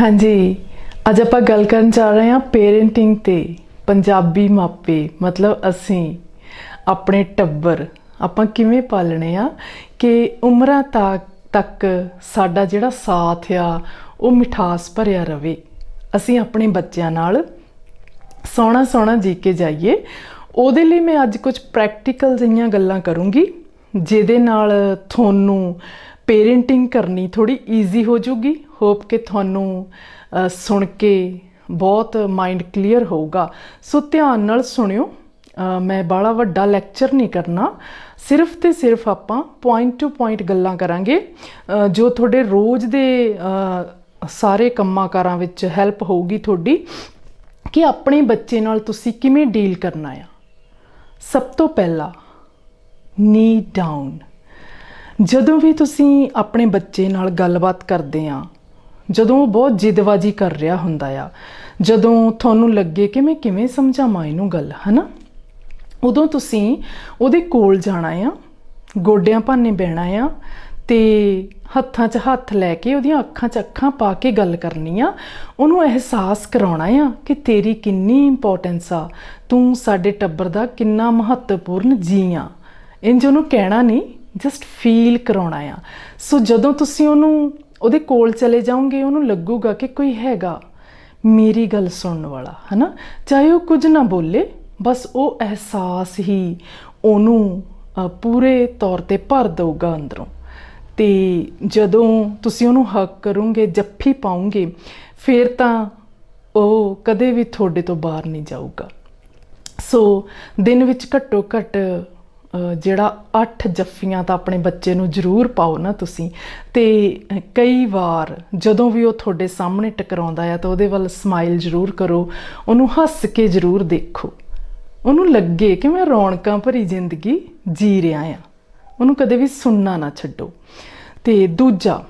ਹਾਂਜੀ, ਅੱਜ ਆਪਾਂ ਗੱਲ ਕਰਨ ਜਾ ਰਹੇ ਹਾਂ ਪੇਰੈਂਟਿੰਗ ਤੇ, ਪੰਜਾਬੀ ਮਾਪੇ, ਮਤਲਬ ਅਸੀਂ, ਆਪਣੇ ਟੱਬਰ, ਆਪਾਂ ਕਿਵੇਂ ਪਾਲਣੇ ਆ ਕਿ ਉਮਰਾਂ ਤੱਕ ਤੱਕ ਸਾਡਾ ਜਿਹੜਾ ਸਾਥ ਆ, ਉਹ ਮਿਠਾਸ ਭਰਿਆ ਰਵੇ। ਅਸੀਂ ਆਪਣੇ ਬੱਚਿਆਂ ਨਾਲ ਸੋਹਣਾ ਸੋਹਣਾ ਜੀ ਕੇ ਜਾਈਏ। ਉਹਦੇ ਲਈ ਮੈਂ ਅੱਜ ਕੁਝ ਪ੍ਰੈਕਟੀਕਲ ਜਿਹੀਆਂ ਗੱਲਾਂ ਕਰੂੰਗੀ, ਜਿਹਦੇ ਨਾਲ ਤੁਹਾਨੂੰ ਪੇਰੈਂਟਿੰਗ ਕਰਨੀ ਥੋੜੀ ਈਜ਼ੀ ਹੋ ਜੂਗੀ ਹੋਪ ਕਿ ਤੁਹਾਨੂੰ ਸੁਣ ਕੇ ਬਹੁਤ ਮਾਈਂਡ ਕਲੀਅਰ ਹੋਊਗਾ। ਸੋ ਧਿਆਨ ਨਾਲ ਸੁਣਿਓ। ਮੈਂ ਬਾਲਾ ਵੱਡਾ ਲੈਕਚਰ ਨਹੀਂ ਕਰਨਾ। ਸਿਰਫ ਤੇ ਸਿਰਫ ਆਪਾਂ ਪੁਆਇੰਟ ਟੂ ਪੁਆਇੰਟ ਗੱਲਾਂ ਕਰਾਂਗੇ। ਜੋ ਤੁਹਾਡੇ ਰੋਜ਼ ਦੇ ਸਾਰੇ ਕੰਮਾਂ ਕਾਰਾਂ ਵਿੱਚ ਹੈਲਪ ਹੋਊਗੀ ਤੁਹਾਡੀ, ਕਿ ਆਪਣੇ ਬੱਚੇ ਨਾਲ ਤੁਸੀਂ ਕਿਵੇਂ ਡੀਲ ਕਰਨਾ ਆ। ਸਭ ਤੋਂ ਪਹਿਲਾਂ ਨੀ ਡਾਊਨ ਜਦੋਂ ਵੀ ਤੁਸੀਂ ਆਪਣੇ ਬੱਚੇ ਨਾਲ ਗੱਲਬਾਤ ਕਰਦੇ ਆ ਜਦੋਂ ਉਹ ਬਹੁਤ ਜਿੱਦਬਾਜੀ ਕਰ ਰਿਹਾ ਹੁੰਦਾ ਆ, ਜਦੋਂ ਤੁਹਾਨੂੰ ਲੱਗੇ ਕਿ ਮੈਂ ਕਿਵੇਂ ਸਮਝਾਵਾਂ ਇਹਨੂੰ ਗੱਲ, ਹਨਾ? ਉਦੋਂ ਤੁਸੀਂ ਉਹਦੇ ਕੋਲ ਜਾਣਾ ਆ, ਗੋਡਿਆਂ ਭਾਨੇ ਬਹਿਣਾ ਆ ਤੇ ਹੱਥਾਂ 'ਚ ਹੱਥ ਲੈ ਕੇ ਉਹਦੀਆਂ ਅੱਖਾਂ 'ਚ ਅੱਖਾਂ ਪਾ ਕੇ ਗੱਲ ਕਰਨੀ ਆ। ਉਹਨੂੰ ਅਹਿਸਾਸ ਕਰਾਉਣਾ ਆ ਕਿ ਤੇਰੀ ਕਿੰਨੀ ਇੰਪੋਰਟੈਂਸ ਆ, ਤੂੰ ਸਾਡੇ ਟੱਬਰ ਦਾ ਕਿੰਨਾ ਮਹੱਤਵਪੂਰਨ ਜੀ ਆ। ਇੰਜ ਉਹਨੂੰ ਕਹਿਣਾ ਨਹੀਂ ਜਸਟ ਫੀਲ ਕਰਾਉਣਾ ਆ। ਸੋ ਜਦੋਂ ਤੁਸੀਂ ਉਹਨੂੰ ਉਹਦੇ ਕੋਲ ਚਲੇ ਜਾਓਗੇ, ਉਹਨੂੰ ਲੱਗੂਗਾ ਕਿ ਕੋਈ ਹੈਗਾ। ਮੇਰੀ ਗੱਲ ਸੁਣਨ ਵਾਲਾ, ਹਨਾ? ਚਾਹੇ ਉਹ ਕੁਝ ਨਾ ਬੋਲੇ, ਬਸ ਉਹ ਅਹਿਸਾਸ ਹੀ ਉਹਨੂੰ ਪੂਰੇ ਤੌਰ ਤੇ ਭਰ ਦਊਗਾ ਅੰਦਰੋਂ। ਤੇ ਜਦੋਂ ਤੁਸੀਂ ਉਹਨੂੰ ਹੱਕ ਕਰੋਗੇ, ਜੱਫੀ ਪਾਉਂਗੇ ਫਿਰ ਤਾਂ ਉਹ ਕਦੇ ਵੀ ਤੁਹਾਡੇ ਤੋਂ ਬਾਹਰ ਨਹੀਂ ਜਾਊਗਾ। ਸੋ ਦਿਨ ਵਿੱਚ ਘੱਟੋ ਘੱਟ ਜਿਹੜਾ 8 ਜੱਫੀਆਂ ਤਾਂ ਆਪਣੇ ਬੱਚੇ ਨੂੰ ਜ਼ਰੂਰ ਪਾਓ ਨਾ ਤੁਸੀਂ। ਤੇ ਕਈ ਵਾਰ ਜਦੋਂ ਵੀ ਉਹ ਤੁਹਾਡੇ ਸਾਹਮਣੇ ਟਕਰਾਉਂਦਾ ਆ ਤਾਂ ਉਹਦੇ ਵੱਲ ਸਮਾਈਲ ਜ਼ਰੂਰ ਕਰੋ, ਉਹਨੂੰ ਹੱਸ ਕੇ ਜ਼ਰੂਰ ਦੇਖੋ। ਉਹਨੂੰ ਲੱਗੇ ਕਿ ਮੈਂ ਰੌਣਕਾਂ ਭਰੀ ਜ਼ਿੰਦਗੀ ਜੀ ਰਿਹਾ ਆ। ਉਹਨੂੰ ਕਦੇ ਵੀ ਸੁਣਨਾ ਨਾ ਛੱਡੋ। ਤੇ ਦੂਜਾ,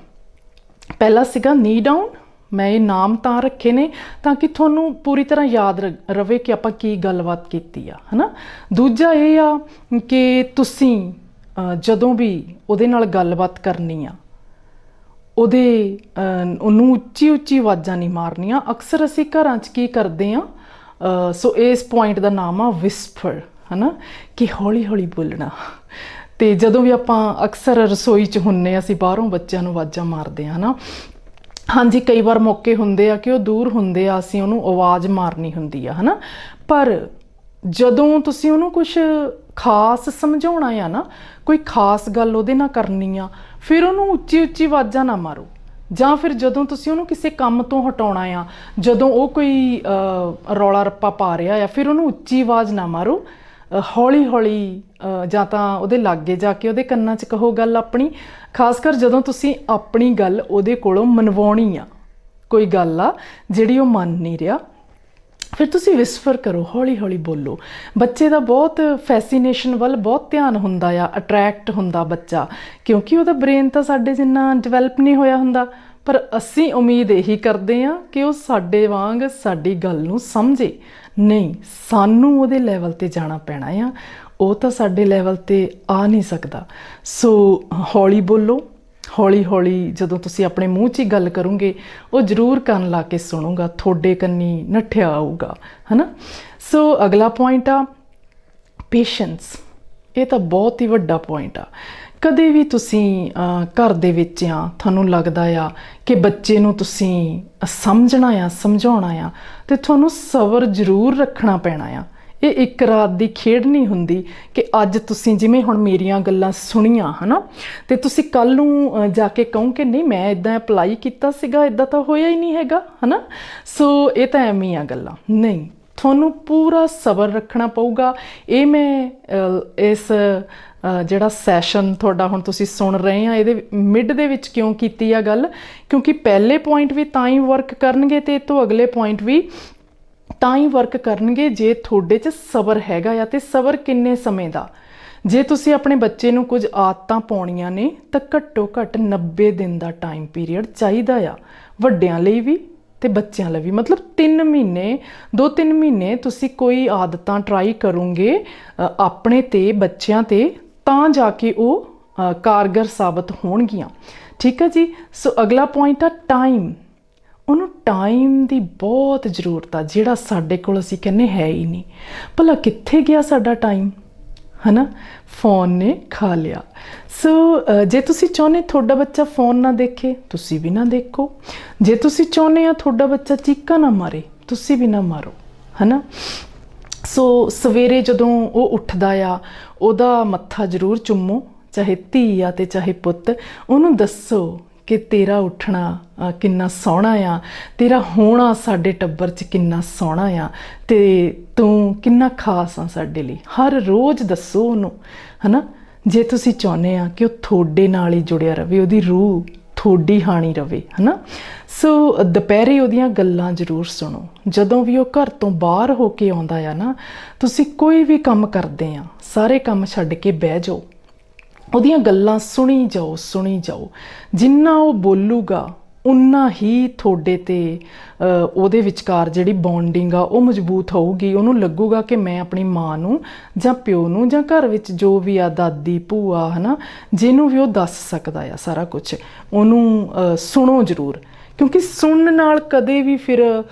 ਪਹਿਲਾ ਸੀਗਾ ਨੀ ਡਾਊਨ ਮੈਂ ਇਹ ਨਾਮ ਤਾਂ ਰੱਖੇ ਨੇ ਤਾਂ ਕਿ ਤੁਹਾਨੂੰ ਪੂਰੀ ਤਰ੍ਹਾਂ ਯਾਦ ਰ- ਰਵੇ ਕਿ ਆਪਾਂ ਕੀ ਗੱਲਬਾਤ ਕੀਤੀ ਆ, ਹਨਾ? ਦੂਜਾ ਇਹ ਆ ਕਿ ਤੁਸੀਂ ਜਦੋਂ ਵੀ ਉਹਦੇ ਨਾਲ ਗੱਲਬਾਤ ਕਰਨੀ ਆ, ਉਹਦੇ ਉਹਨੂੰ ਉੱਚੀ ਉੱਚੀ ਆਵਾਜ਼ਾਂ ਨਹੀਂ ਮਾਰਨੀਆਂ। ਅਕਸਰ ਅਸੀਂ ਘਰਾਂ 'ਚ ਕੀ ਕਰਦੇ ਆ ਸੋ ਇਸ ਪੁਆਇੰਟ ਦਾ ਨਾਮ ਆ ਵਿਸਪਰ ਹਨਾ? ਕਿ ਹੌਲੀ ਹੌਲੀ ਬੋਲਣਾ। ਤੇ ਜਦੋਂ ਵੀ ਆਪਾਂ ਅਕਸਰ ਰਸੋਈ 'ਚ ਹੁੰਨੇ ਅਸੀਂ ਬਾਹਰੋਂ ਬੱਚਿਆਂ ਨੂੰ ਆਵਾਜ਼ਾਂ ਮਾਰਦੇ ਆ, ਹਨਾ? ਹਾਂਜੀ, ਕਈ ਵਾਰ ਮੌਕੇ ਹੁੰਦੇ ਆ ਕਿ ਉਹ ਦੂਰ ਹੁੰਦੇ ਆ, ਅਸੀਂ ਉਹਨੂੰ ਆਵਾਜ਼ ਮਾਰਨੀ ਹੁੰਦੀ ਆ, ਹਨਾ? ਪਰ ਜਦੋਂ ਤੁਸੀਂ ਉਹਨੂੰ ਕੁਝ ਖਾਸ ਸਮਝਾਉਣਾ ਆ ਨਾ, ਕੋਈ ਖਾਸ ਗੱਲ ਉਹਦੇ ਨਾਲ ਕਰਨੀ ਆ, ਫਿਰ ਉਹਨੂੰ ਉੱਚੀ ਉੱਚੀ ਆਵਾਜ਼ਾਂ ਨਾ ਮਾਰੋ। ਜਾਂ ਫਿਰ ਜਦੋਂ ਤੁਸੀਂ ਉਹਨੂੰ ਕਿਸੇ ਕੰਮ ਤੋਂ ਹਟਾਉਣਾ ਆ, ਜਦੋਂ ਉਹ ਕੋਈ ਰੌਲਾ ਰੱਪਾ ਪਾ ਰਿਹਾ ਆ, ਫਿਰ ਉਹਨੂੰ ਉੱਚੀ ਆਵਾਜ਼ ਨਾ ਮਾਰੋ। ਹੌਲੀ ਹੌਲੀ ਜਾਂ ਤਾਂ ਉਹਦੇ ਲਾਗੇ ਜਾ ਕੇ ਉਹਦੇ ਕੰਨਾਂ 'ਚ ਕਹੋ ਗੱਲ ਆਪਣੀ, ਖਾਸ ਕਰ ਜਦੋਂ ਤੁਸੀਂ ਆਪਣੀ ਗੱਲ ਉਹਦੇ ਕੋਲੋਂ ਮਨਵਾਉਣੀ ਆ। ਕੋਈ ਗੱਲ ਆ ਜਿਹੜੀ ਉਹ ਮੰਨ ਨਹੀਂ ਰਿਹਾ। ਫਿਰ ਤੁਸੀਂ ਵਿਸਫਰ ਕਰੋ, ਹੌਲੀ ਹੌਲੀ ਬੋਲੋ। ਬੱਚੇ ਦਾ ਬਹੁਤ ਫੈਸੀਨੇਸ਼ਨ ਵੱਲ ਬਹੁਤ ਧਿਆਨ ਹੁੰਦਾ ਆ ਅਟਰੈਕਟ ਹੁੰਦਾ ਬੱਚਾ, ਕਿਉਂਕਿ ਉਹਦਾ ਬ੍ਰੇਨ ਤਾਂ ਸਾਡੇ ਜਿੰਨਾ ਡਿਵੈਲਪ ਨਹੀਂ ਹੋਇਆ ਹੁੰਦਾ। ਪਰ ਅਸੀਂ ਉਮੀਦ ਇਹੀ ਕਰਦੇ ਆ ਕਿ ਉਹ ਸਾਡੇ ਵਾਂਗ ਸਾਡੀ ਗੱਲ ਨੂੰ ਸਮਝੇ। ਨਹੀਂ, ਸਾਨੂੰ ਉਹਦੇ ਲੈਵਲ ਤੇ ਜਾਣਾ ਪੈਣਾ ਆ। ਉਹ ਤਾਂ ਸਾਡੇ ਲੈਵਲ ਤੇ ਆ ਨਹੀਂ ਸਕਦਾ। ਸੋ ਹੌਲੀ ਬੋਲੋ। ਹੌਲੀ ਹੌਲੀ ਜਦੋਂ ਤੁਸੀਂ ਆਪਣੇ ਮੂੰਹ 'ਚ ਹੀ ਗੱਲ ਕਰੋਗੇ, ਉਹ ਜ਼ਰੂਰ ਕੰਨ ਲਾ ਕੇ ਸੁਣੂਗਾ, ਤੁਹਾਡੇ ਕੰਨੀ ਨੱਠਿਆ ਆਊਗਾ, ਹਨਾ? ਸੋ ਅਗਲਾ ਪੁਆਇੰਟ ਆ ਪੇਸ਼ੈਂਸ ਇਹ ਤਾਂ ਬਹੁਤ ਹੀ ਵੱਡਾ ਪੁਆਇੰਟ ਆ। ਕਦੇ ਵੀ ਤੁਸੀਂ ਘਰ ਦੇ ਵਿੱਚ ਆ ਤੁਹਾਨੂੰ ਲੱਗਦਾ ਆ ਕਿ ਬੱਚੇ ਨੂੰ ਤੁਸੀਂ ਸਮਝਣਾ ਆ, ਸਮਝਾਉਣਾ ਆ, ਤੇ ਤੁਹਾਨੂੰ ਸਬਰ ਜ਼ਰੂਰ ਰੱਖਣਾ ਪੈਣਾ ਆ। ਇਹ ਇੱਕ ਰਾਤ ਦੀ ਖੇਡ ਨਹੀਂ ਹੁੰਦੀ ਕਿ ਅੱਜ ਤੁਸੀਂ ਜਿਵੇਂ ਹੁਣ ਮੇਰੀਆਂ ਗੱਲਾਂ ਸੁਣੀਆਂ, ਹਨਾ? ਤੇ ਤੁਸੀਂ ਕੱਲ ਨੂੰ ਜਾ ਕੇ ਕਹੋ ਕਿ ਨਹੀਂ, ਮੈਂ ਇਦਾਂ ਅਪਲਾਈ ਕੀਤਾ ਸੀਗਾ ਇਦਾਂ ਤਾਂ ਹੋਇਆ ਹੀ ਨਹੀਂ ਹੈਗਾ, ਹਨਾ? ਸੋ ਇਹ ਤਾਂ ਐਵੇਂ ਆ ਗੱਲਾਂ। ਨਹੀਂ, ਤੁਹਾਨੂੰ ਪੂਰਾ ਸਬਰ ਰੱਖਣਾ ਪਊਗਾ। ਇਹ ਮੈਂ ਇਸ ਜਿਹੜਾ ਸੈਸ਼ਨ ਤੁਹਾਡਾ ਹੁਣ ਤੁਸੀਂ ਸੁਣ ਰਹੇ ਆ, ਇਹਦੇ ਮਿਡ ਦੇ ਵਿੱਚ ਕਿਉਂ ਕੀਤੀ ਆ ਗੱਲ? ਕਿਉਂਕਿ ਪਹਿਲੇ ਪੁਆਇੰਟ ਵੀ ਤਾਂ ਹੀ ਵਰਕ ਕਰਨਗੇ ਤੇ ਇਹ ਤੋਂ ਅਗਲੇ ਪੁਆਇੰਟ ਵੀ ਤਾਂ ਹੀ ਵਰਕ ਕਰਨਗੇ ਜੇ ਤੁਹਾਡੇ 'ਚ ਸਬਰ ਹੈਗਾ ਆ ਤੇ ਸਬਰ ਕਿੰਨੇ ਸਮੇਂ ਦਾ? ਜੇ ਤੁਸੀਂ ਆਪਣੇ ਬੱਚੇ ਨੂੰ ਕੁਝ ਆਦਤਾਂ ਪਾਉਣੀਆਂ ਨੇ, ਤਾਂ ਘੱਟੋ ਘੱਟ 90 ਦਿਨ ਦਾ ਟਾਈਮ ਪੀਰੀਅਡ ਚਾਹੀਦਾ ਆ। ਵੱਡਿਆਂ ਲਈ ਵੀ ਤੇ ਬੱਚਿਆਂ ਲਈ ਵੀ। ਮਤਲਬ 3 ਮਹੀਨੇ 2-3 ਮਹੀਨੇ ਤੁਸੀਂ ਕੋਈ ਆਦਤਾਂ ਟਰਾਈ ਕਰੋਗੇ ਆਪਣੇ ਤੇ, ਬੱਚਿਆਂ ਤੇ ਤਾਂ ਜਾ ਕੇ ਉਹ ਕਾਰਗਰ ਸਾਬਤ ਹੋਣਗੀਆਂ। ਠੀਕ ਹੈ ਜੀ? ਸੋ ਅਗਲਾ ਪੁਆਇੰਟ ਆ ਟਾਈਮ ਉਹਨੂੰ ਟਾਈਮ ਦੀ ਬਹੁਤ ਜ਼ਰੂਰਤ ਆ, ਜਿਹੜਾ ਸਾਡੇ ਕੋਲ ਅਸੀਂ ਕਹਿੰਨੇ ਹੈ ਹੀ ਨਹੀਂ। ਭਲਾ ਕਿੱਥੇ ਗਿਆ ਸਾਡਾ ਟਾਈਮ ਹਨਾ? ਫੋਨ ਨੇ ਖਾ ਲਿਆ। ਸੋ ਜੇ ਤੁਸੀਂ ਚਾਹੁੰਦੇ ਤੁਹਾਡਾ ਬੱਚਾ ਫੋਨ ਨਾ ਦੇਖੇ, ਤੁਸੀਂ ਵੀ ਨਾ ਦੇਖੋ। ਜੇ ਤੁਸੀਂ ਚਾਹੁੰਦੇ ਆ ਤੁਹਾਡਾ ਬੱਚਾ ਚੀਕਾਂ ਨਾ ਮਾਰੇ, ਤੁਸੀਂ ਵੀ ਨਾ ਮਾਰੋ। ਹਨਾ? ਸੋ ਸਵੇਰੇ ਜਦੋਂ ਉਹ ਉੱਠਦਾ ਆ, ਉਹਦਾ ਮੱਥਾ ਜ਼ਰੂਰ ਚੁੰਮੋ, ਚਾਹੇ ਧੀ ਆ ਤੇ ਚਾਹੇ ਪੁੱਤ। ਉਹਨੂੰ ਦੱਸੋ ਕਿ ਤੇਰਾ ਉੱਠਣਾ ਕਿੰਨਾ ਸੋਹਣਾ ਆ, ਤੇਰਾ ਹੋਣਾ ਸਾਡੇ ਟੱਬਰ 'ਚ ਕਿੰਨਾ ਸੋਹਣਾ ਆ, ਤੇ ਤੂੰ ਕਿੰਨਾ ਖਾਸ ਆ ਸਾਡੇ ਲਈ। ਹਰ ਰੋਜ਼ ਦੱਸੋ ਉਹਨੂੰ, ਹਨਾ? ਜੇ ਤੁਸੀਂ ਚਾਹੁੰਦੇ ਆ ਕਿ ਉਹ ਤੁਹਾਡੇ ਨਾਲ ਹੀ ਜੁੜਿਆ ਰਹੇ, ਉਹਦੀ ਰੂਹ ਥੋੜੀ ਹਾਣੀ ਰਵੇ, ਹਨਾ? ਸੋ ਦੁਪਹਿਰੇ ਉਹਦੀਆਂ ਗੱਲਾਂ ਜ਼ਰੂਰ ਸੁਣੋ। ਜਦੋਂ ਵੀ ਉਹ ਘਰ ਤੋਂ ਬਾਹਰ ਹੋ ਕੇ ਆਉਂਦਾ ਆ ਨਾ, ਤੁਸੀਂ ਕੋਈ ਵੀ ਕੰਮ ਕਰਦੇ ਆ, ਸਾਰੇ ਕੰਮ ਛੱਡ ਕੇ ਬਹਿ ਜਾਓ। ਉਹਦੀਆਂ ਗੱਲਾਂ ਸੁਣੀ ਜਾਓ ਸੁਣੀ ਜਾਓ। ਜਿੰਨਾ ਉਹ ਬੋਲੂਗਾ ਉਨਾ ਹੀ ਤੁਹਾਡੇ ਤੇ ਉਹਦੇ ਵਿਚਕਾਰ ਜਿਹੜੀ ਬੌਂਡਿੰਗ ਆ, ਉਹ ਮਜ਼ਬੂਤ ਹੋਊਗੀ। ਉਹਨੂੰ ਲੱਗੂਗਾ ਕਿ ਮੈਂ ਆਪਣੀ ਮਾਂ ਨੂੰ ਜਾਂ ਪਿਓ ਨੂੰ ਜਾਂ ਘਰ ਵਿੱਚ ਜੋ ਵੀ ਆ, ਦਾਦੀ, ਭੂਆ, ਹਨਾ, ਜਿਹਨੂੰ ਵੀ ਉਹ ਦੱਸ ਸਕਦਾ ਆ ਸਾਰਾ ਕੁਝ ਉਹਨੂੰ ਸੁਣੋ ਜ਼ਰੂਰ। ਕਿਉਂਕਿ ਸੁਣਨ ਨਾਲ ਕਦੇ ਵੀ ਫਿਰ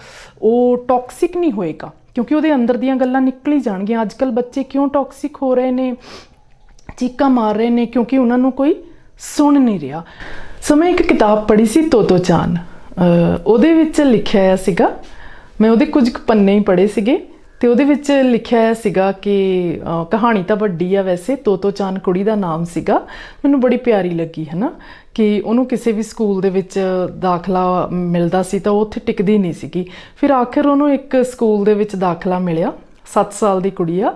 ਉਹ ਟੌਕਸਿਕ ਨਹੀਂ ਹੋਏਗਾ। ਕਿਉਂਕਿ ਉਹਦੇ ਅੰਦਰ ਦੀਆਂ ਗੱਲਾਂ ਨਿਕਲ ਹੀ ਜਾਣਗੀਆਂ। ਅੱਜਕੱਲ ਬੱਚੇ ਕਿਉਂ ਟੌਕਸਿਕ ਹੋ ਰਹੇ ਨੇ? ਚੀਕਾਂ ਮਾਰ ਰਹੇ ਨੇ? ਕਿਉਂਕਿ ਉਹਨਾਂ ਨੂੰ ਕੋਈ ਸੁਣ ਨਹੀਂ ਰਿਹਾ। ਸੋ ਮੈਂ ਇੱਕ ਕਿਤਾਬ ਪੜ੍ਹੀ ਸੀ ਤੋਤੋ ਚਾਨ। ਉਹਦੇ ਵਿੱਚ ਲਿਖਿਆ ਆਇਆ ਸੀਗਾ, ਮੈਂ ਉਹਦੇ ਕੁਝ ਕੁ ਪੰਨੇ ਹੀ ਪੜ੍ਹੇ ਸੀਗੇ, ਤੇ ਉਹਦੇ ਵਿੱਚ ਲਿਖਿਆ ਹੋਇਆ ਸੀਗਾ ਕਿ ਕਹਾਣੀ ਤਾਂ ਵੱਡੀ ਆ ਵੈਸੇ, ਤੋਤੋ ਚਾਨ ਕੁੜੀ ਦਾ ਨਾਮ ਸੀਗਾ, ਮੈਨੂੰ ਬੜੀ ਪਿਆਰੀ ਲੱਗੀ ਹੈ ਨਾ ਕਿ ਉਹਨੂੰ ਕਿਸੇ ਵੀ ਸਕੂਲ ਦੇ ਵਿੱਚ ਦਾਖਲਾ ਮਿਲਦਾ ਸੀ ਤਾਂ ਉਹ ਉੱਥੇ ਟਿਕਦੀ ਨਹੀਂ ਸੀਗੀ। ਫਿਰ ਆਖਿਰ ਉਹਨੂੰ ਇੱਕ ਸਕੂਲ ਦੇ ਵਿੱਚ ਦਾਖਲਾ ਮਿਲਿਆ 7 ਸਾਲ ਦੀ ਕੁੜੀ ਆ,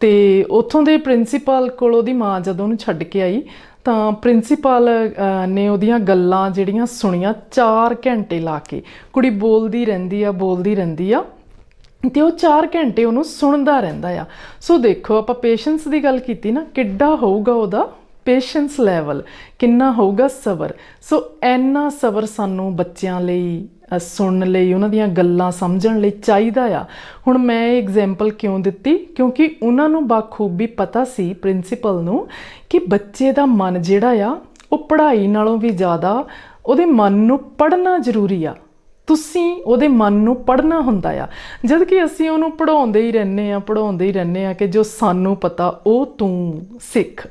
ਤੇ ਉੱਥੋਂ ਦੇ ਪ੍ਰਿੰਸੀਪਲ ਕੋਲ ਉਹਦੀ ਮਾਂ ਜਦੋਂ ਉਹਨੂੰ ਛੱਡ ਕੇ ਆਈ ਤਾਂ ਪ੍ਰਿੰਸੀਪਲ ਨੇ ਉਹਦੀਆਂ ਗੱਲਾਂ ਜਿਹੜੀਆਂ ਸੁਣੀਆਂ 4 ਘੰਟੇ ਲਾ ਕੇ। ਕੁੜੀ ਬੋਲਦੀ ਰਹਿੰਦੀ ਆ, ਬੋਲਦੀ ਰਹਿੰਦੀ ਆ ਤੇ ਉਹ 4 ਘੰਟੇ ਉਹਨੂੰ ਸੁਣਦਾ ਰਹਿੰਦਾ ਆ। ਸੋ ਦੇਖੋ, ਆਪਾਂ ਪੇਸ਼ੈਂਸ ਦੀ ਗੱਲ ਕੀਤੀ ਨਾ, ਕਿੱਡਾ ਹੋਊਗਾ ਉਹਦਾ ਪੇਸ਼ੈਂਸ ਲੈਵਲ ਕਿੰਨਾ ਹੋਊਗਾ ਸਬਰ। ਸੋ ਐਨਾ ਸਬਰ ਸਾਨੂੰ ਬੱਚਿਆਂ ਲਈ ਸੁਣਨ ਲਈ, ਉਹਨਾਂ ਦੀਆਂ ਗੱਲਾਂ ਸਮਝਣ ਲਈ ਚਾਹੀਦਾ ਆ। ਹੁਣ ਮੈਂ ਇਹ ਐਗਜ਼ਾਮਪਲ ਕਿਉਂ ਦਿੱਤੀ? ਕਿਉਂਕਿ ਉਹਨਾਂ ਨੂੰ ਬਾਖੂਬੀ ਪਤਾ ਸੀ ਪ੍ਰਿੰਸੀਪਲ ਨੂੰ, ਕਿ ਬੱਚੇ ਦਾ ਮਨ ਜਿਹੜਾ ਆ, ਉਹ ਪੜ੍ਹਾਈ ਨਾਲੋਂ ਵੀ ਜ਼ਿਆਦਾ ਉਹਦੇ ਮਨ ਨੂੰ ਪੜ੍ਹਨਾ ਜ਼ਰੂਰੀ ਆ। ਤੁਸੀਂ ਉਹਦੇ ਮਨ ਨੂੰ ਪੜ੍ਹਨਾ ਹੁੰਦਾ ਆ। ਜਦ ਕਿ ਅਸੀਂ ਉਹਨੂੰ ਪੜਾਉਂਦੇ ਹੀ ਰਹਿੰਦੇ ਆ ਪੜਾਉਂਦੇ ਹੀ ਰਹਿੰਦੇ ਆ ਕਿ ਜੋ ਸਾਨੂੰ ਪਤਾ, ਉਹ ਤੂੰ ਸਿੱਖ।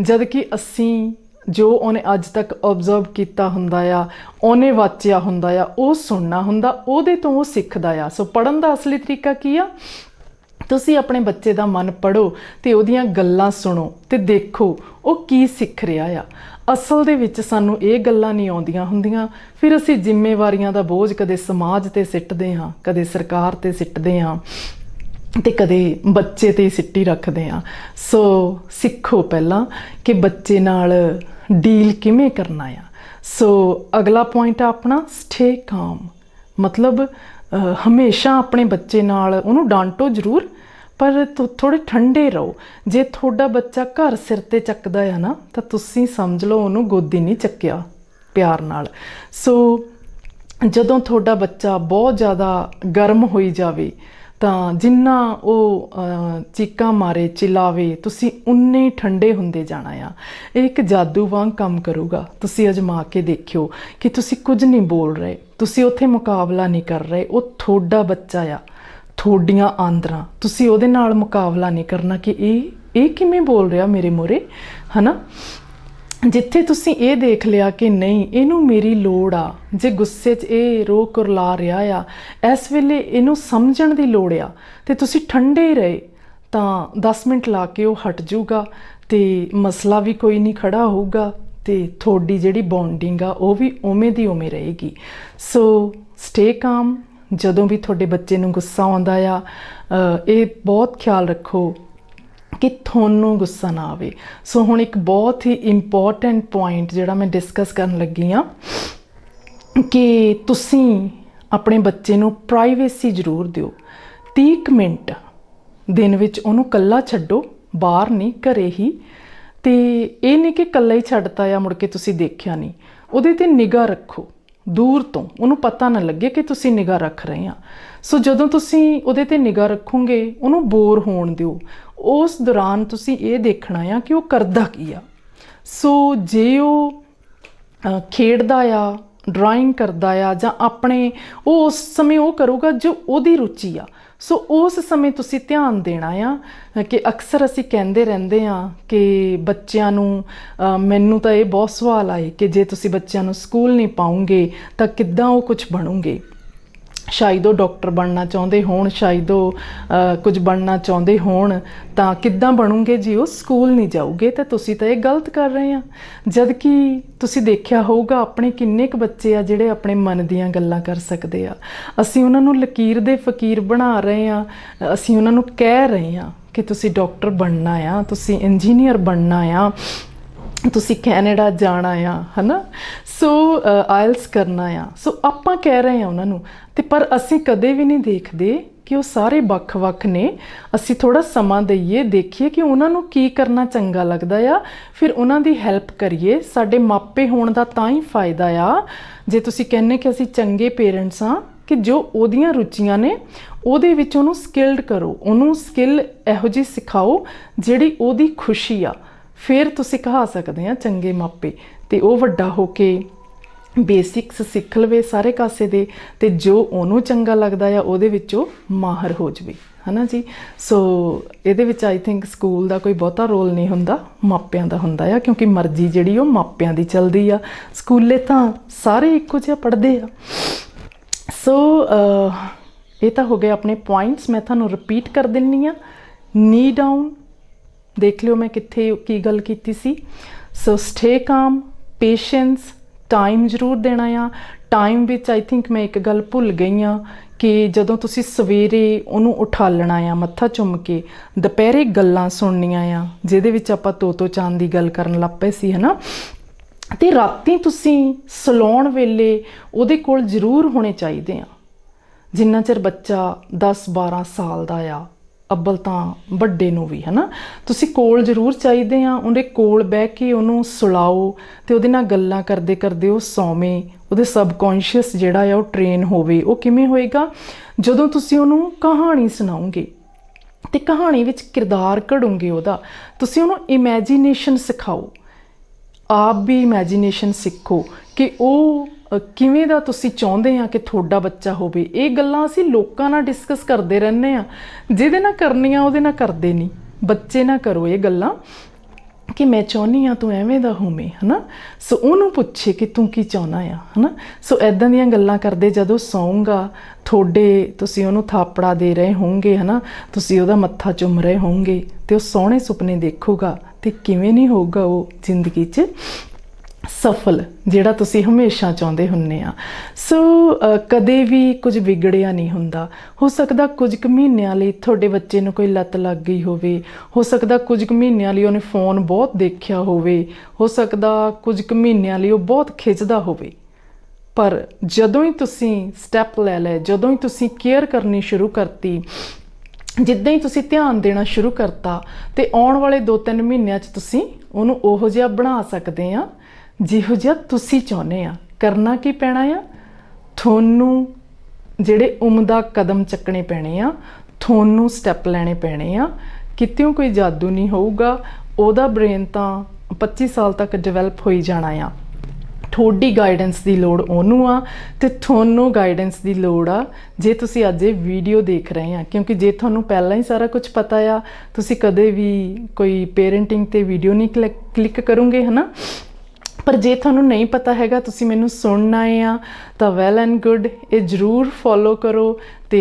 ਜਦ ਕਿ ਅਸੀਂ ਜੋ ਉਹਨੇ ਅੱਜ ਤੱਕ ਆਬਜ਼ਰਵ ਕੀਤਾ ਹੁੰਦਾ ਆ, ਉਹਨੇ ਵਾਚਿਆ ਹੁੰਦਾ ਆ, ਉਹ ਸੁਣਨਾ ਹੁੰਦਾ, ਉਹਦੇ ਤੋਂ ਉਹ ਸਿੱਖਦਾ ਆ। ਸੋ ਪੜਨ ਦਾ ਅਸਲੀ ਤਰੀਕਾ ਕੀ ਆ? ਤੁਸੀਂ ਆਪਣੇ ਬੱਚੇ ਦਾ ਮਨ ਪੜੋ ਤੇ ਉਹਦੀਆਂ ਗੱਲਾਂ ਸੁਣੋ ਤੇ ਦੇਖੋ ਉਹ ਕੀ ਸਿੱਖ ਰਿਹਾ ਆ। ਅਸਲ ਦੇ ਵਿੱਚ ਸਾਨੂੰ ਇਹ ਗੱਲਾਂ ਨਹੀਂ ਆਉਂਦੀਆਂ ਹੁੰਦੀਆਂ। ਫਿਰ ਅਸੀਂ ਜ਼ਿੰਮੇਵਾਰੀਆਂ ਦਾ ਬੋਝ ਕਦੇ ਸਮਾਜ ਤੇ ਸਿੱਟਦੇ ਹਾਂ, ਕਦੇ ਸਰਕਾਰ ਤੇ ਸਿੱਟਦੇ ਹਾਂ ਤੇ ਕਦੇ ਬੱਚੇ ਤੇ ਸਿੱਟੀ ਰੱਖਦੇ ਆ ਸੋ ਸਿੱਖੋ ਪਹਿਲਾਂ ਕਿ ਬੱਚੇ ਨਾਲ ਡੀਲ ਕਿਵੇਂ ਕਰਨਾ ਆ? ਸੋ ਅਗਲਾ ਪੁਆਇੰਟ ਆ ਆਪਣਾ ਸਟੇ ਕਾਮ ਮਤਲਬ ਹਮੇਸ਼ਾ ਆਪਣੇ ਬੱਚੇ ਨਾਲ ਉਹਨੂੰ ਡਾਂਟੋ ਜ਼ਰੂਰ, ਪਰ ਤੁ- ਥੋੜੇ ਠੰਡੇ ਰਹੋ। ਜੇ ਤੁਹਾਡਾ ਬੱਚਾ ਘਰ ਸਿਰ ਤੇ ਚੱਕਦਾ ਆ ਨਾ, ਤਾਂ ਤੁਸੀਂ ਸਮਝ ਲਓ ਉਹਨੂੰ ਗੋਦੀ ਨਹੀਂ ਚੱਕਿਆ ਪਿਆਰ ਨਾਲ। ਸੋ ਜਦੋਂ ਤੁਹਾਡਾ ਬੱਚਾ ਬਹੁਤ ਜ਼ਿਆਦਾ ਗਰਮ ਹੋਈ ਜਾਵੇ ਤਾਂ ਜਿੰਨਾ ਉਹ ਚੀਕਾਂ ਮਾਰੇ, ਚਿਲਾਵੇ, ਤੁਸੀਂ ਉਨੇ ਠੰਡੇ ਹੁੰਦੇ ਜਾਣਾ ਆ। ਇਹ ਇੱਕ ਜਾਦੂ ਵਾਂਗ ਕੰਮ ਕਰੂਗਾ। ਤੁਸੀਂ ਅਜਮਾ ਕੇ ਦੇਖਿਓ ਕਿ ਤੁਸੀਂ ਕੁਝ ਨਹੀਂ ਬੋਲ ਰਹੇ। ਤੁਸੀਂ ਉੱਥੇ ਮੁਕਾਬਲਾ ਨਹੀਂ ਕਰ ਰਹੇ। ਉਹ ਤੁਹਾਡਾ ਬੱਚਾ ਆ। ਤੁਹਾਡੀਆਂ ਆਂਦਰਾਂ। ਤੁਸੀਂ ਉਹਦੇ ਨਾਲ ਮੁਕਾਬਲਾ ਨਹੀਂ ਕਰਨਾ ਕਿ ਇਹ ਇਹ ਕਿਵੇਂ ਬੋਲ ਰਿਹਾ ਮੇਰੇ ਮੂਹਰੇ ਹਨਾ? ਜਿੱਥੇ ਤੁਸੀਂ ਇਹ ਦੇਖ ਲਿਆ ਕਿ ਨਹੀਂ, ਇਹਨੂੰ ਮੇਰੀ ਲੋੜ ਆ। ਜੇ ਗੁੱਸੇ 'ਚ ਇਹ ਰੋ ਕੁਰਲਾ ਰਿਹਾ ਆ, ਇਸ ਵੇਲੇ ਇਹਨੂੰ ਸਮਝਣ ਦੀ ਲੋੜ ਆ ਤੇ ਤੁਸੀਂ ਠੰਡੇ ਰਹੇ, ਤਾਂ 10 ਮਿੰਟ ਲਾ ਕੇ ਉਹ ਹਟ ਜਾਊਗਾ ਤੇ ਮਸਲਾ ਵੀ ਕੋਈ ਨਹੀਂ ਖੜਾ ਹੋਊਗਾ ਤੇ ਤੁਹਾਡੀ ਜਿਹੜੀ ਬੌਂਡਿੰਗ ਆ, ਉਹ ਵੀ ਉਵੇਂ ਦੀ ਉਵੇਂ ਰਹੇਗੀ। ਸੋ ਸਟੇ ਕਾਮ ਜਦੋਂ ਵੀ ਤੁਹਾਡੇ ਬੱਚੇ ਨੂੰ ਗੁੱਸਾ ਆਉਂਦਾ ਆ ਇਹ ਬਹੁਤ ਖਿਆਲ ਰੱਖੋ। ਕਿ ਤੁਹਾਨੂੰ ਗੁੱਸਾ ਨਾ ਆਵੇ। ਸੋ ਹੁਣ ਇੱਕ ਬਹੁਤ ਹੀ ਇੰਪੋਰਟੈਂਟ ਪੁਆਇੰਟ ਜਿਹੜਾ ਮੈਂ ਡਿਸਕਸ ਕਰਨ ਲੱਗੀ ਆ ਕਿ ਤੁਸੀਂ ਆਪਣੇ ਬੱਚੇ ਨੂੰ ਪ੍ਰਾਈਵੇਸੀ ਜ਼ਰੂਰ ਦਿਓ। 30 ਕੁ ਮਿੰਟ ਦਿਨ ਵਿੱਚ ਉਹਨੂੰ ਕੱਲਾ ਛੱਡੋ, ਬਾਹਰ ਨਹੀਂ, ਘਰੇ ਹੀ। ਤੇ ਇਹ ਨਹੀਂ ਕਿ ਕੱਲਾ ਹੀ ਛੱਡਤਾ ਆ, ਮੁੜ ਕੇ ਤੁਸੀਂ ਦੇਖਿਆ ਨਹੀਂ। ਉਹਦੇ ਤੇ ਨਿਗਾਹ ਰੱਖੋ, ਦੂਰ ਤੋਂ। ਉਹਨੂੰ ਪਤਾ ਨਾ ਲੱਗੇ ਕਿ ਤੁਸੀਂ ਨਿਗਾਹ ਰੱਖ ਰਹੇ ਆ। ਸੋ ਜਦੋਂ ਤੁਸੀਂ ਉਹਦੇ ਤੇ ਨਿਗਾਹ ਰੱਖੋਗੇ, ਉਹਨੂੰ ਬੋਰ ਹੋਣ ਦਿਓ। ਉਸ ਦੌਰਾਨ ਤੁਸੀਂ ਇਹ ਦੇਖਣਾ ਆ ਕਿ ਉਹ ਕਰਦਾ ਕੀ ਆ। ਸੋ ਜੇ ਉਹ ਖੇਡਦਾ ਆ ਡਰਾਇੰਗ ਕਰਦਾ ਆ ਜਾਂ ਆਪਣੇ, ਉਹ ਉਸ ਸਮੇਂ ਉਹ ਕਰੂਗਾ ਜੋ ਉਹਦੀ ਰੁਚੀ ਆ। ਸੋ ਉਸ ਸਮੇਂ ਤੁਸੀਂ ਧਿਆਨ ਦੇਣਾ ਆ ਕਿ ਅਕਸਰ ਅਸੀਂ ਕਹਿੰਦੇ ਰਹਿੰਦੇ ਆ ਕਿ ਬੱਚਿਆਂ ਨੂੰ ਮੈਨੂੰ ਤਾਂ ਇਹ ਬਹੁਤ ਸਵਾਲ ਆਏ ਕਿ ਜੇ ਤੁਸੀਂ ਬੱਚਿਆਂ ਨੂੰ ਸਕੂਲ ਨਹੀਂ ਪਾਉਂਗੇ ਤਾਂ ਕਿੱਦਾਂ ਉਹ ਕੁਝ ਬਣੂਗੇ। ਸ਼ਾਇਦ ਉਹ ਡਾਕਟਰ ਬਣਨਾ ਚਾਹੁੰਦੇ ਹੋਣ, ਸ਼ਾਇਦ ਉਹ ਕੁਝ ਬਣਨਾ ਚਾਹੁੰਦੇ ਹੋਣ, ਤਾਂ ਕਿੱਦਾਂ ਬਣੂਗੇ ਜੇ ਉਹ ਸਕੂਲ ਨਹੀਂ ਜਾਊਗੇ ਤਾਂ ਤੁਸੀਂ ਤਾਂ ਇਹ ਗਲਤ ਕਰ ਰਹੇ ਆ। ਜਦ ਕਿ ਤੁਸੀਂ ਦੇਖਿਆ ਹੋਊਗਾ, ਆਪਣੇ ਕਿੰਨੇ ਕੁ ਬੱਚੇ ਆ ਜਿਹੜੇ ਆਪਣੇ ਮਨ ਦੀਆਂ ਗੱਲਾਂ ਕਰ ਸਕਦੇ ਆ। ਅਸੀਂ ਉਹਨਾਂ ਨੂੰ ਲਕੀਰ ਦੇ ਫਕੀਰ ਬਣਾ ਰਹੇ ਆ। ਅਸੀਂ ਉਹਨਾਂ ਨੂੰ ਕਹਿ ਰਹੇ ਆ ਕਿ ਤੁਸੀਂ ਡਾਕਟਰ ਬਣਨਾ ਆ, ਤੁਸੀਂ ਇੰਜੀਨੀਅਰ ਬਣਨਾ ਆ। ਤੁਸੀਂ ਕੈਨੇਡਾ ਜਾਣਾ ਆ, ਹਨਾ? ਸੋ ਆਇਲਸ ਕਰਨਾ ਆ। ਸੋ ਆਪਾਂ ਕਹਿ ਰਹੇ ਆ ਉਹਨਾਂ ਨੂੰ, ਤੇ ਪਰ ਅਸੀਂ ਕਦੇ ਵੀ ਨਹੀਂ ਦੇਖਦੇ ਕਿ ਉਹ ਸਾਰੇ ਵੱਖ-ਵੱਖ ਨੇ। ਅਸੀਂ ਥੋੜਾ ਸਮਾਂ ਦਈਏ, ਦੇਖੀਏ ਕਿ ਉਹਨਾਂ ਨੂੰ ਕੀ ਕਰਨਾ ਚੰਗਾ ਲੱਗਦਾ ਆ। ਫਿਰ ਉਹਨਾਂ ਦੀ ਹੈਲਪ ਕਰੀਏ। ਸਾਡੇ ਮਾਪੇ ਹੋਣ ਦਾ ਤਾਂ ਹੀ ਫਾਇਦਾ ਆ। ਜੇ ਤੁਸੀਂ ਕਹਿੰਨੇ ਕਿ ਅਸੀਂ ਚੰਗੇ ਪੇਰੈਂਟਸ ਆ ਕਿ ਜੋ ਉਹਦੀਆਂ ਰੁਚੀਆਂ ਨੇ, ਉਹਦੇ ਵਿੱਚ ਉਹਨੂੰ ਸਕਿਲਡ ਕਰੋ। ਉਹਨੂੰ ਸਕਿੱਲ ਇਹੋ ਜਿਹੀ ਸਿਖਾਓ ਜਿਹੜੀ ਉਹਦੀ ਖੁਸ਼ੀ ਆ। ਫਿਰ ਤੁਸੀਂ ਕਹਾ ਸਕਦੇ ਆ ਚੰਗੇ ਮਾਪੇ। ਤੇ ਉਹ ਵੱਡਾ ਹੋ ਕੇ ਬੇਸਿਕਸ ਸਿੱਖ ਲਵੇ ਸਾਰੇ ਕਾਸੇ ਦੇ ਤੇ ਜੋ ਉਹਨੂੰ ਚੰਗਾ ਲੱਗਦਾ ਆ, ਉਹਦੇ ਵਿੱਚ ਉਹ ਮਾਹਰ ਹੋ ਜਵੇ। ਹਨਾ ਜੀ? ਸੋ ਇਹਦੇ ਵਿੱਚ ਆਈ ਥਿੰਕ ਸਕੂਲ ਦਾ ਕੋਈ ਬਹੁਤਾ ਰੋਲ ਨਹੀਂ ਹੁੰਦਾ, ਮਾਪਿਆਂ ਦਾ ਹੁੰਦਾ ਆ, ਕਿਉਂਕਿ ਮਰਜ਼ੀ ਜਿਹੜੀ ਉਹ ਮਾਪਿਆਂ ਦੀ ਚੱਲਦੀ ਆ। ਸਕੂਲੇ ਤਾਂ ਸਾਰੇ ਇੱਕੋ ਜਿਹਾ ਪੜ੍ਹਦੇ ਆ। ਸੋ ਇਹ ਤਾਂ ਹੋ ਗਏ ਆਪਣੇ ਪੁਆਇੰਟਸ ਮੈਂ ਤੁਹਾਨੂੰ ਰਿਪੀਟ ਕਰ ਦਿੰਨੀ ਆ। ਨੀ ਡਾਊਨ ਦੇਖ ਲਿਓ ਮੈਂ ਕਿੱਥੇ ਕੀ ਗੱਲ ਕੀਤੀ ਸੀ। So stay calm patience time ਜ਼ਰੂਰ ਦੇਣਾ ਆ। ਟਾਈਮ ਵਿੱਚ ਆਈ ਥਿੰਕ ਮੈਂ ਇੱਕ ਗੱਲ ਭੁੱਲ ਗਈ ਆ ਕਿ ਜਦੋਂ ਤੁਸੀਂ ਸਵੇਰੇ ਉਹਨੂੰ ਉਠਾਲਣਾ ਆ ਮੱਥਾ ਚੁੰਮ ਕੇ, ਦੁਪਹਿਰੇ ਗੱਲਾਂ ਸੁਣਨੀਆਂ ਆ, ਜਿਹਦੇ ਵਿੱਚ ਆਪਾਂ ਤੋਤੋ ਚਾਂਦ ਦੀ ਗੱਲ ਕਰਨ ਲੱਗ ਪਏ ਸੀ, ਹਨਾ? ਤੇ ਰਾਤੀ ਤੁਸੀਂ ਸਲਾਉਣ ਵੇਲੇ ਉਹਦੇ ਕੋਲ ਜ਼ਰੂਰ ਹੋਣੇ ਚਾਹੀਦੇ ਆ। ਜਿੰਨਾ ਚਿਰ ਬੱਚਾ 10 12 ਸਾਲ ਦਾ ਆ ਅੱਬਲ ਤਾਂ ਵੱਡੇ ਨੂੰ ਵੀ, ਹਨਾ? ਤੁਸੀਂ ਕੋਲ ਜ਼ਰੂਰ ਚਾਹੀਦੇ ਆ, ਉਹਦੇ ਕੋਲ ਬਹਿ ਕੇ ਉਹਨੂੰ ਸੁਲਾਓ ਤੇ ਉਹਦੇ ਨਾਲ ਗੱਲਾਂ ਕਰਦੇ ਕਰਦੇ ਉਹ ਸੌਵੇਂ, ਉਹਦੇ ਸਬਕੌਂਸ਼ੀਅਸ ਜਿਹੜਾ ਆ ਉਹ ਟ੍ਰੇਨ ਹੋਵੇ। ਉਹ ਕਿਵੇਂ ਹੋਏਗਾ? ਜਦੋਂ ਤੁਸੀਂ ਉਹਨੂੰ ਕਹਾਣੀ ਸੁਣਾਓਗੇ ਤੇ ਕਹਾਣੀ ਵਿੱਚ ਕਿਰਦਾਰ ਘੜੋਗੇ ਉਹਦਾ, ਤੁਸੀਂ ਉਹਨੂੰ ਇਮੇਜਿਨੇਸ਼ਨ ਸਿਖਾਓ। ਆਪ ਵੀ ਇਮੇਜਿਨੇਸ਼ਨ ਸਿੱਖੋ ਕਿ ਉਹ ਕਿਵੇਂ ਦਾ ਤੁਸੀਂ ਚਾਹੁੰਦੇ ਆ ਕਿ ਤੁਹਾਡਾ ਬੱਚਾ ਹੋਵੇ? ਇਹ ਗੱਲਾਂ ਅਸੀਂ ਲੋਕਾਂ ਨਾਲ ਡਿਸਕਸ ਕਰਦੇ ਰਹਿੰਦੇ ਆ। ਜਿਹਦੇ ਨਾਲ ਕਰਨੀਆਂ ਉਹਦੇ ਨਾਲ ਕਰਦੇ ਨਹੀਂ। ਬੱਚੇ ਨਾਲ ਕਰੋ ਇਹ ਗੱਲਾਂ ਕਿ ਮੈਂ ਚਾਹੁੰਦੀ ਆ ਤੂੰ ਐਵੇਂ ਦਾ ਹੋਵੇਂ, ਹਨਾ? ਸੋ ਉਹਨੂੰ ਪੁੱਛੇ ਕਿ ਤੂੰ ਕੀ ਚਾਹੁੰਦਾ ਆ, ਹਨਾ? ਸੋ ਐਦਾਂ ਦੀਆਂ ਗੱਲਾਂ ਕਰਦੇ ਜਦੋਂ ਸੌਂਗਾ, ਤੁਹਾਡੇ ਤੁਸੀਂ ਉਹਨੂੰ ਥਾਪੜਾ ਦੇ ਰਹੇ ਹੋਵੋਗੇ, ਹਨਾ? ਤੁਸੀਂ ਉਹਦਾ ਮੱਥਾ ਚੁੰਮ ਰਹੇ ਹੋਵੋਗੇ ਤੇ ਉਹ ਸੋਹਣੇ ਸੁਪਨੇ ਦੇਖੂਗਾ ਤੇ ਕਿਵੇਂ ਨਹੀਂ ਹੋਊਗਾ ਉਹ ਜ਼ਿੰਦਗੀ 'ਚ? ਸਫਲ, ਜਿਹੜਾ ਤੁਸੀਂ ਹਮੇਸ਼ਾ ਚਾਹੁੰਦੇ ਹੁੰਨੇ ਆ। ਸੋ ਕਦੇ ਵੀ ਕੁਝ ਵਿਗੜਿਆ ਨਹੀਂ ਹੁੰਦਾ। ਹੋ ਸਕਦਾ ਕੁਝ ਕੁ ਮਹੀਨਿਆਂ ਲਈ ਤੁਹਾਡੇ ਬੱਚੇ ਨੂੰ ਕੋਈ ਲੱਤ ਲੱਗ ਗਈ ਹੋਵੇ। ਹੋ ਸਕਦਾ ਕੁਝ ਕੁ ਮਹੀਨਿਆਂ ਲਈ ਉਹਨੇ ਫੋਨ ਬਹੁਤ ਦੇਖਿਆ ਹੋਵੇ। ਹੋ ਸਕਦਾ ਕੁਝ ਕੁ ਮਹੀਨਿਆਂ ਲਈ ਉਹ ਬਹੁਤ ਖਿੱਚਦਾ ਹੋਵੇ। ਪਰ ਜਦੋਂ ਹੀ ਤੁਸੀਂ ਸਟੈਪ ਲੈ ਲਏ, ਜਦੋਂ ਹੀ ਤੁਸੀਂ ਕੇਅਰ ਕਰਨੀ ਸ਼ੁਰੂ ਕਰਤੀ, ਜਿੱਦਾਂ ਹੀ ਤੁਸੀਂ ਧਿਆਨ ਦੇਣਾ ਸ਼ੁਰੂ ਕਰਤਾ, ਤੇ ਆਉਣ ਵਾਲੇ 2-3 ਮਹੀਨਿਆਂ 'ਚ ਤੁਸੀਂ ਉਹਨੂੰ ਉਹੋ ਜਿਹਾ ਬਣਾ ਸਕਦੇ ਆ। ਜਿਹੋ ਜਿਹਾ ਤੁਸੀਂ ਚਾਹੁੰਦੇ ਆ, ਕਰਨਾ ਕੀ ਪੈਣਾ ਆ? ਤੁਹਾਨੂੰ ਜਿਹੜੇ ਉਮਦਾ ਕਦਮ ਚੱਕਣੇ ਪੈਣੇ ਆ, ਤੁਹਾਨੂੰ ਸਟੈਪ ਲੈਣੇ ਪੈਣੇ ਆ, ਕਿਤਿਓਂ ਕੋਈ ਜਾਦੂ ਨਹੀਂ ਹੋਊਗਾ, ਉਹਦਾ ਬ੍ਰੇਨ ਤਾਂ 25 ਸਾਲ ਤੱਕ ਡਿਵੈਲਪ ਹੋਈ ਜਾਣਾ ਆ। ਤੁਹਾਡੀ ਗਾਈਡੈਂਸ ਦੀ ਲੋੜ ਉਹਨੂੰ ਆ ਤੇ ਤੁਹਾਨੂੰ ਗਾਈਡੈਂਸ ਦੀ ਲੋੜ ਆ, ਜੇ ਤੁਸੀਂ ਅੱਜ ਇਹ ਵੀਡੀਓ ਦੇਖ ਰਹੇ ਆ, ਕਿਉਂਕਿ ਜੇ ਤੁਹਾਨੂੰ ਪਹਿਲਾਂ ਹੀ ਸਾਰਾ ਕੁਝ ਪਤਾ ਆ, ਤੁਸੀਂ ਕਦੇ ਵੀ ਕੋਈ ਪੇਰੈਂਟਿੰਗ ਤੇ ਵੀਡੀਓ ਨਹੀਂ ਕਲਿੱਕ ਕਰੋਗੇ, ਹਨਾ? ਪਰ ਜੇ ਤੁਹਾਨੂੰ ਨਹੀਂ ਪਤਾ ਹੈਗਾ, ਤੁਸੀਂ ਮੈਨੂੰ ਸੁਣਨਾ ਆ, ਤਾਂ ਵੈਲ ਐਂਡ ਗੁੱਡ ਇਹ ਜਰੂਰ ਫੋਲੋ ਕਰੋ ਤੇ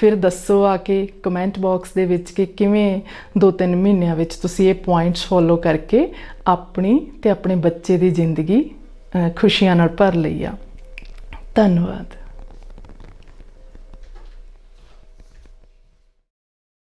ਫਿਰ ਦੱਸੋ ਆ ਕੇ ਕਮੈਂਟ ਬਾਕਸ ਦੇ ਵਿੱਚ ਕਿ ਕਿਵੇਂ 2-3 ਮਹੀਨਿਆਂ ਵਿੱਚ ਤੁਸੀਂ ਇਹ ਪੁਆਇੰਟਸ ਫੋਲੋ ਕਰਕੇ ਆਪਣੀ ਤੇ ਆਪਣੇ ਬੱਚੇ ਦੀ ਜ਼ਿੰਦਗੀ ਖੁਸ਼ੀਆਂ ਨਾਲ ਭਰ ਲਈ ਆ। ਧੰਨਵਾਦ।